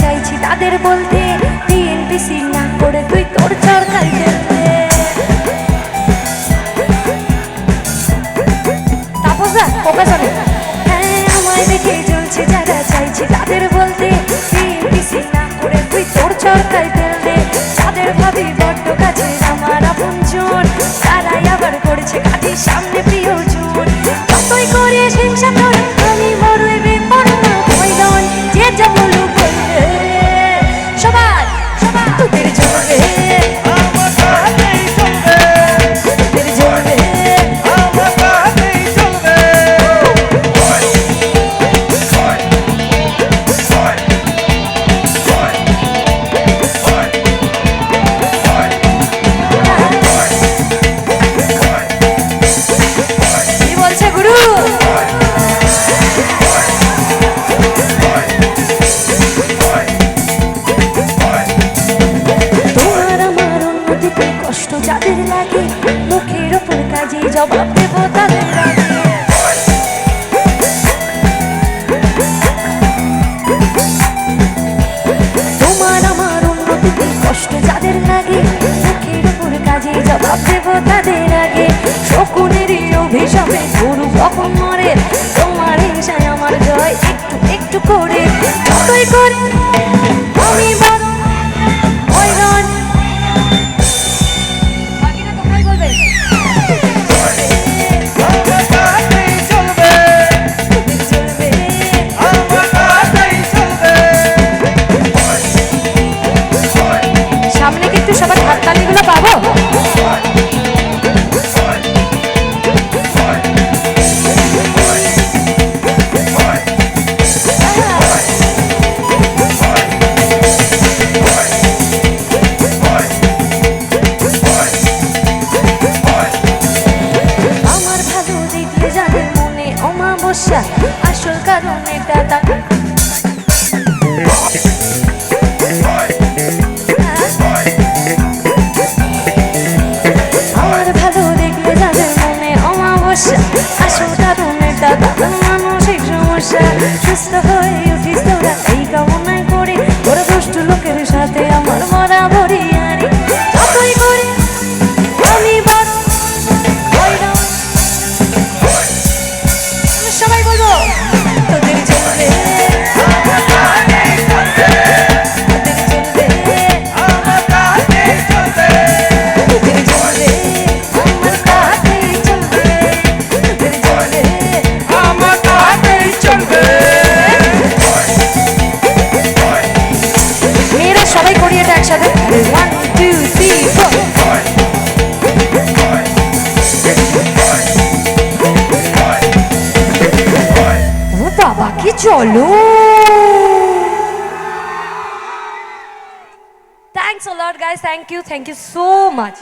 চাইছি তাদের বলতে বিএনপিসি না করে তুই তোর সরকার খেলতে তাপস দা ওকে হ্যাঁ আমায় দেখে চলছে যারা চাইছে তাদের বলতে হিসাবে গরু কখন মরে তোমার হিসায় আমার জয়। একটু একটু করে যতই করে আসল কারণ দাদা। আমার ভালো দেখলে যাদের মনে অমাবস্যা, আসল কারণ এটা দাদা মানসিক সমস্যা, সুস্থ হয়ে উঠিস তোরা, এই কামনা Cholo. Thanks a lot, guys. Thank you. Thank you so much.